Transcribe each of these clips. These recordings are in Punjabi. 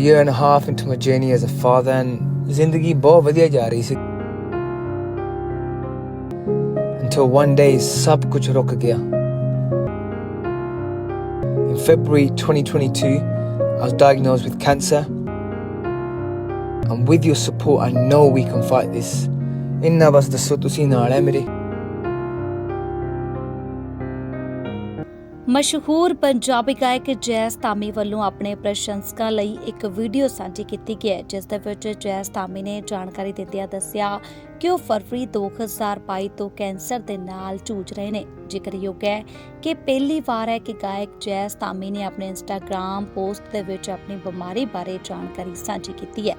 year and a half into my journey as a father and ਜ਼ਿੰਦਗੀ ਬਹੁਤ ਵਧੀਆ ਜਾ ਰਹੀ ਸੀ until one day ਸਭ ਕੁਝ ਰੁਕ ਗਿਆ in February 2022 I was diagnosed with cancer and with your support I know we can fight this ਇੰਨਾ ਬਸ ਦੱਸੋ ਤੁਸੀਂ ਨਾਲ ਹੈ ਮੇਰੇ ਮਸ਼ਹੂਰ ਪੰਜਾਬੀ ਗਾਇਕ ਜੈਸ ਧਾਮੀ ਵੱਲੋਂ ਆਪਣੇ ਪ੍ਰਸ਼ੰਸਕਾਂ ਲਈ ਇੱਕ ਵੀਡੀਓ ਸਾਂਝੀ ਕੀਤੀ ਗਈ ਹੈ, ਜਿਸ ਦੇ ਵਿੱਚ ਜੈਸ ਧਾਮੀ ਨੇ ਜਾਣਕਾਰੀ ਦਿੰਦਿਆਂ ਦੱਸਿਆ ਕਿ ਉਹ ਫਰਵਰੀ 2022 ਤੋਂ ਕੈਂਸਰ ਦੇ ਨਾਲ ਜੂਝ ਰਹੇ ਨੇ? ਜ਼ਿਕਰਯੋਗ ਹੈ ਕਿ ਪਹਿਲੀ ਵਾਰ ਹੈ ਕਿ ਗਾਇਕ ਜੈਸ ਧਾਮੀ ਨੇ ਆਪਣੇ ਇੰਸਟਾਗ੍ਰam ਪੋਸਟ ਦੇ ਵਿੱਚ ਆਪਣੀ ਬਿਮਾਰੀ ਬਾਰੇ ਜਾਣਕਾਰੀ ਸਾਂਝੀ ਕੀਤੀ ਹੈ।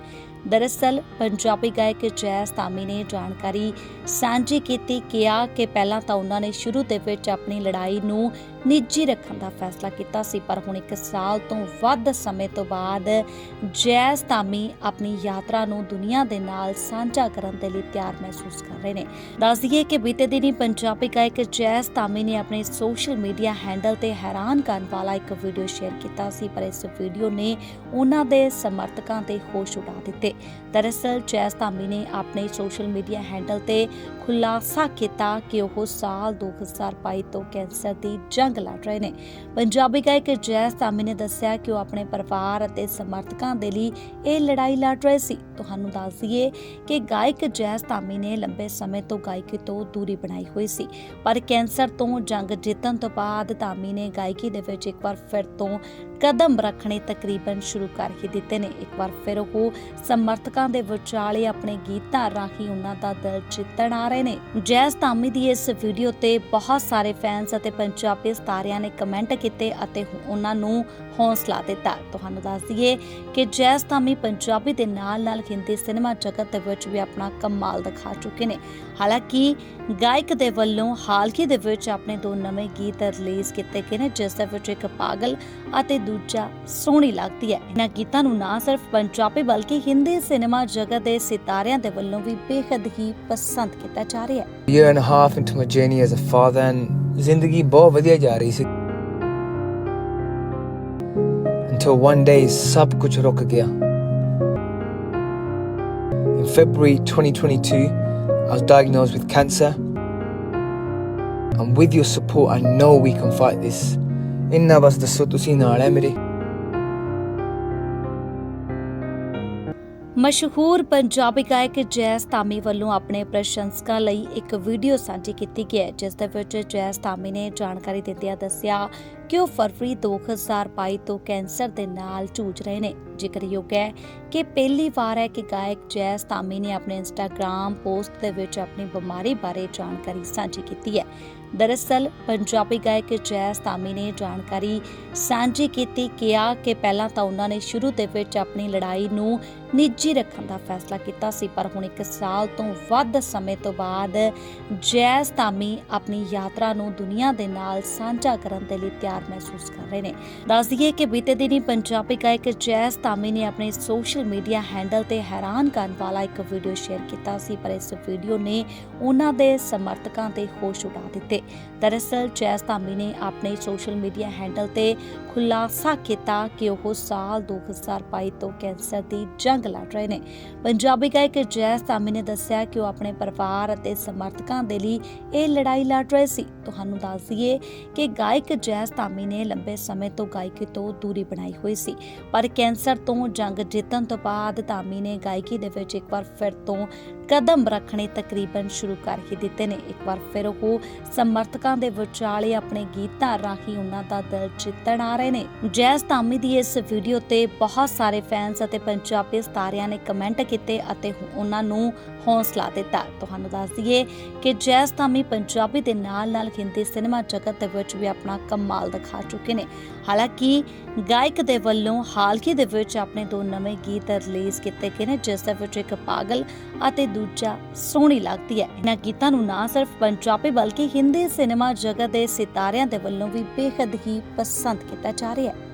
ਦਰਅਸਲ, ਪੰਜਾਬੀ ਗਾਇਕ ਜੈਸ ਧਾਮੀ ਨੇ ਜਾਣਕਾਰੀ ਸਾਂਝੀ ਕੀਤੀ, ਕਿਹਾ ਕਿ ਪਹਿਲਾਂ ਤਾਂ ਉਹਨਾਂ ਨੇ ਸ਼ੁਰੂ ਦੇ ਵਿੱਚ ਆਪਣੀ ਲੜਾਈ ਨੂੰ ਨਿੱਜੀ ਰੱਖਣ ਦਾ ਫੈਸਲਾ ਕੀਤਾ ਸੀ, ਪਰ ਹੁਣ ਇੱਕ ਸਾਲ ਤੋਂ ਵੱਧ ਸਮੇਂ ਤੋਂ ਬਾਅਦ ਜੈਸ ਧਾਮੀ ਆਪਣੀ ਯਾਤਰਾ ਨੂੰ ਦੁਨੀਆ ਦੇ ਨਾਲ ਸਾਂਝਾ ਕਰਨ ਦੇ ਲਈ ਤਿਆਰ ਮਹਿਸੂਸ ਕਰ ਰਹੇ ਨੇ। ਦੱਸ ਦਈਏ ਕਿ ਬੀਤੇ ਦਿਨੀ ਪੰਜਾਬੀ ਗਾਇਕ ਜੈਸ ਧਾਮੀ ਨੇ ਆਪਣੇ ਸੋਸ਼ਲ ਮੀਡੀਆ ਹੈਂਡਲ ਤੇ ਹੈਰਾਨ ਕਰਨ ਵਾਲਾ ਇੱਕ ਵੀਡੀਓ ਸ਼ੇਅਰ ਕੀਤਾ ਸੀ, ਪਰ ਇਸ ਵੀਡੀਓ ਨੇ ਉਹਨਾਂ ਦੇ ਸਮਰਥਕਾਂ ਤੇ ਹੋਸ਼ ਉਡਾ ਦਿੱਤੇ। ਦਰਅਸਲ, ਜੈਸ ਧਾਮੀ ਨੇ ਆਪਣੇ ਸੋਸ਼ਲ ਮੀਡੀਆ ਹੈਂਡਲ ਤੇ ਖੁਲਾਸਾ ਕੀਤਾ ਕਿ ਉਹ ਸਾਲ 2022 ਤੋਂ ਕੈਂਸਰ ਦੀ ਜੰਗ ਲੜ ਰਹੇ ਨੇ। ਪੰਜਾਬੀ ਗਾਇਕ ਜੈਸ ਧਾਮੀ ਨੇ ਦੱਸਿਆ ਕਿ ਉਹ ਆਪਣੇ ਪਰਿਵਾਰ ਅਤੇ ਸਮਰਥਕਾਂ ਦੇ ਲਈ ਇਹ ਲੜਾਈ ਲੜ ਰਹੇ ਸੀ। ਤੁਹਾਨੂੰ ਦੱਸ ਦਈਏ ਕਿ ਗਾਇਕ ਜੈਸ ਧਾਮੀ ਨੇ ਲੰਬੇ ਸਮੇਂ ਤੋਂ ਗਾਇਕੀ ਤੋਂ ਦੂਰੀ ਬਣਾਈ ਹੋਈ ਸੀ। ਪਰ ਕੈਂਸਰ ਤੋਂ ਜੰਗ ਜਿੱਤਣ ਤੋਂ ਬਾਅਦ ਧਾਮੀ ਨੇ ਗਾਇਕੀ ਦੇ ਵਿੱਚ ਇੱਕ ਵਾਰ ਫਿਰ ਤੋਂ ਕਦਮ ਰੱਖਣੇ ਤਕਰੀਬਨ ਸ਼ੁਰੂ ਕਰ ਹੀ ਦਿੱਤੇ ਨੇ। ਇੱਕ ਵਾਰ ਫਿਰ ਉਹ ਸਮਰਥਕਾਂ ਦੇ ਵਿਚਾਲੇ ਆਪਣੇ ਗੀਤਾਂ ਰਾਹੀਂ ਉਹਨਾਂ ਦਾ ਦਿਲ ਜਿੱਤਣ ਆ ਰਹੇ ਨੇ। ਜੈਸ ਧਾਮੀ ਦੀ ਇਸ ਵੀਡੀਓ ਤੇ ਬਹੁਤ ਸਾਰੇ ਫੈਨਸ ਅਤੇ ਪੰਜਾਬੀ ਸਤਾਰਿਆਂ ਨੇ ਕਮੈਂਟ ਕੀਤੇ ਅਤੇ ਉਹਨਾਂ ਨੂੰ ਹੌਸਲਾ ਦਿੱਤਾ। ਤੁਹਾਨੂੰ ਦੱਸ ਦਈਏ ਕਿ ਜੈਸ ਧਾਮੀ ਪੰਜਾਬੀ ਦੇ ਨਾਲ-ਨਾਲ ਹਿੰਦੀ ਸਿਨੇਮਾ ਜਗਤ ਦੇ ਵਿੱਚ ਵੀ ਆਪਣਾ ਕਮਾਲ ਦਿਖਾ ਚੁੱਕੇ ਨੇ। ਹਾਲਾਂਕਿ ਗਾਇਕ ਦੇ ਵੱਲੋਂ ਹਾਲ ਹੀ ਦੇ ਵਿੱਚ ਆਪਣੇ ਦੋ ਨਵੇਂ ਗੀਤ ਰਿਲੀਜ਼ ਕੀਤੇ ਗਏ ਨੇ, ਜਿਸ ਦੇ ਵਿੱਚ ਇੱਕ ਪਾਗਲ ਅਤੇ ਦੂਜਾ ਸੋਹਣੀ ਲੱਗਦੀ ਹੈ। ਇਹਨਾਂ ਗੀਤਾਂ ਨੂੰ ਨਾ ਸਿਰਫ ਪੰਜਾਬੀ ਬਲਕਿ ਹਿੰਦੀ ਸਿਨੇਮਾ ਜਗਤ ਦੇ ਸਿਤਾਰਿਆਂ ਦੇ ਵੱਲੋਂ ਵੀ ਬੇहद ਹੀ ਪਸੰਦ ਕੀਤਾ ਜਾ ਰਿਹਾ ਹੈ। Year and a half into my journey as a father and ਜ਼ਿੰਦਗੀ ਬਹੁਤ ਵਧੀਆ ਜਾ ਰਹੀ ਸੀ। Until one day ਸਭ ਕੁਝ ਰੁਕ ਗਿਆ। February 2022 I was diagnosed with cancer. And with your support, I know we can fight this. ਇੰਨਾ ਬਸ ਦੱਸੋ ਤੁਸੀਂ ਨਾਲ ਹੈ ਮੇਰੇ ਮਸ਼ਹੂਰ ਪੰਜਾਬੀ ਗਾਇਕ ਜੈਸ ਧਾਮੀ ਵੱਲੋਂ ਆਪਣੇ ਪ੍ਰਸ਼ੰਸਕਾਂ ਲਈ ਇੱਕ ਵੀਡੀਓ ਸਾਂਝੀ ਕੀਤੀ ਗਈ ਹੈ ਜਿਸ ਦੇ ਵਿੱਚ ਜੈਸ ਧਾਮੀ ਨੇ ਜਾਣਕਾਰੀ ਦਿੰਦਿਆਂ ਦੱਸਿਆ ਕਿ ਉਹ ਫਰਵਰੀ 2022 ਤੋਂ ਕੈਂਸਰ ਦੇ ਨਾਲ ਜੂਝ ਰਹੇ ਨੇ? ਜ਼ਿਕਰਯੋਗ ਹੈ ਕਿ ਪਹਿਲੀ ਵਾਰ ਹੈ ਕਿ ਗਾਇਕ ਜੈਸ ਧਾਮੀ ਨੇ ਆਪਣੇ ਇੰਸਟਾਗ੍ਰam ਪੋਸਟ ਦੇ ਵਿੱਚ ਆਪਣੀ ਬਿਮਾਰੀ ਬਾਰੇ ਜਾਣਕਾਰੀ ਸਾਂਝੀ ਕੀਤੀ ਹੈ। ਦਰਅਸਲ, ਪੰਜਾਬੀ ਗਾਇਕ ਜੈਸ ਧਾਮੀ ਨੇ ਜਾਣਕਾਰੀ ਸਾਂਝੀ ਕੀਤੀ, ਕਿਹਾ ਕਿ ਪਹਿਲਾਂ ਤਾਂ ਉਹਨਾਂ ਨੇ ਸ਼ੁਰੂ ਦੇ ਵਿੱਚ ਆਪਣੀ ਲੜਾਈ ਨੂੰ ਨਿੱਜੀ ਰੱਖਣ ਦਾ ਫੈਸਲਾ ਕੀਤਾ ਸੀ, ਪਰ ਹੁਣ ਇੱਕ ਸਾਲ ਤੋਂ ਵੱਧ ਸਮੇਂ ਤੋਂ ਬਾਅਦ ਜੈਸ ਧਾਮੀ ਆਪਣੀ ਯਾਤਰਾ ਨੂੰ ਦੁਨੀਆ ਦੇ ਨਾਲ ਸਾਂਝਾ ਕਰਨ ਦੇ ਲਈ ਤਿਆਰ ਮਹਿਸੂਸ ਕਰ ਰਹੇ ਨੇ। ਦੱਸ ਦਈਏ ਕਿ ਬੀਤੇ ਦਿਨੀ ਪੰਜਾਬੀ ਗਾਇਕ ਜੈਸ ਧਾਮੀ ਨੇ ਆਪਣੇ ਸੋਸ਼ਲ ਮੀਡੀਆ ਹੈਂਡਲ ਤੇ ਹੈਰਾਨ ਕਰਨ ਵਾਲਾ ਇੱਕ ਵੀਡੀਓ ਸ਼ੇਅਰ ਕੀਤਾ ਸੀ, ਪਰ ਇਸ ਵੀਡੀਓ ਨੇ ਉਹਨਾਂ ਦੇ ਸਮਰਥਕਾਂ ਤੇ ਹੋਸ਼ ਉਡਾ ਦਿੱਤੇ। ਦਰਅਸਲ, ਜੈਸ ਧਾਮੀ ਨੇ ਆਪਣੇ ਸੋਸ਼ਲ ਮੀਡੀਆ ਹੈਂਡਲ ਤੇ ਖੁਲਾਸਾ ਕੀਤਾ ਕਿ ਉਹ ਸਾਲ 2022 ਤੋਂ ਕੈਂਸਰ ਦੀ ਜੰਗ ਲੜ ਰਹੇ ਨੇ। ਪੰਜਾਬੀ ਗਾਇਕ ਜੈਸ ਧਾਮੀ ਨੇ ਦੱਸਿਆ ਕਿ ਉਹ ਆਪਣੇ ਪਰਿਵਾਰ ਅਤੇ ਸਮਰਥਕਾਂ ਦੇ ਲਈ ਇਹ ਲੜਾਈ ਲੜ ਰਹੇ ਸੀ। ਤੁਹਾਨੂੰ ਦੱਸ ਦਈਏ ਕਿ ਗਾਇਕ ਜੈਸ ਧਾਮੀ ਨੇ ਲੰਬੇ ਸਮੇਂ ਤੋਂ ਗਾਇਕੀ ਤੋਂ ਦੂਰੀ ਬਣਾਈ ਹੋਈ ਸੀ। ਪਰ ਕੈਂਸਰ ਤੋਂ ਜੰਗ ਜਿੱਤਣ ਤੋਂ ਬਾਅਦ ਧਾਮੀ ਨੇ ਗਾਇਕੀ ਦੇ ਵਿੱਚ ਇੱਕ ਵਾਰ ਫਿਰ ਤੋਂ ਕਦਮ ਰੱਖਣੇ ਤਕਰੀਬਨ ਸ਼ੁਰੂ ਕਰ ਹੀ ਦਿੱਤੇ ਨੇ। ਇੱਕ ਵਾਰ ਫਿਰ ਉਹ ਸਮਰਥਕਾਂ ਦੇ ਵਿਚਾਲੇ ਆਪਣੇ ਗੀਤਾਂ ਰਾਹੀਂ ਉਹਨਾਂ ਦਾ ਦਿਲ ਜਿੱਤਣ ਆ ਰਹੇ ਨੇ। ਜੈਸ ਧਾਮੀ ਦੀ ਇਸ ਵੀਡੀਓ ਤੇ ਬਹੁਤ ਸਾਰੇ ਫੈਨਸ ਅਤੇ ਪੰਜਾਬੀ ਸਤਾਰਿਆਂ ਨੇ ਕਮੈਂਟ ਕੀਤੇ ਅਤੇ ਉਹਨਾਂ ਨੂੰ ਹੌਸਲਾ ਦਿੱਤਾ। ਤੁਹਾਨੂੰ ਦੱਸ ਦਈਏ ਕਿ ਜੈਸ ਧਾਮੀ ਪੰਜਾਬੀ ਦੇ ਨਾਲ-ਨਾਲ ਹਿੰਦੀ ਸਿਨੇਮਾ ਜਗਤ ਦੇ ਵਿੱਚ ਵੀ ਆਪਣਾ ਕਮਾਲ ਦਿਖਾ ਚੁੱਕੇ ਨੇ। ਹਾਲਾਂਕਿ ਗਾਇਕ ਦੇ ਵੱਲੋਂ ਹਾਲ ਹੀ ਦੇ ਵਿੱਚ ਆਪਣੇ ਦੋ ਨਵੇਂ ਗੀਤ ਰਿਲੀਜ਼ ਕੀਤੇ ਗਏ ਨੇ, ਜਿਸ ਦੇ ਵਿੱਚ ਇੱਕ ਪਾਗਲ ਅਤੇ ਦੂਜਾ ਸੋਹਣੀ ਲੱਗਦੀ ਹੈ। ਇਹਨਾਂ ਗੀਤਾਂ ਨੂੰ ਨਾ ਸਿਰਫ ਪੰਜਾਬੀ ਬਲਕਿ ਹਿੰਦੀ ਸਿਨੇਮਾ ਜਗਤ ਦੇ ਸਿਤਾਰਿਆਂ ਦੇ ਵੱਲੋਂ ਵੀ ਬੇहद ਹੀ ਪਸੰਦ ਕੀਤਾ ਜਾ ਰਿਹਾ ਹੈ।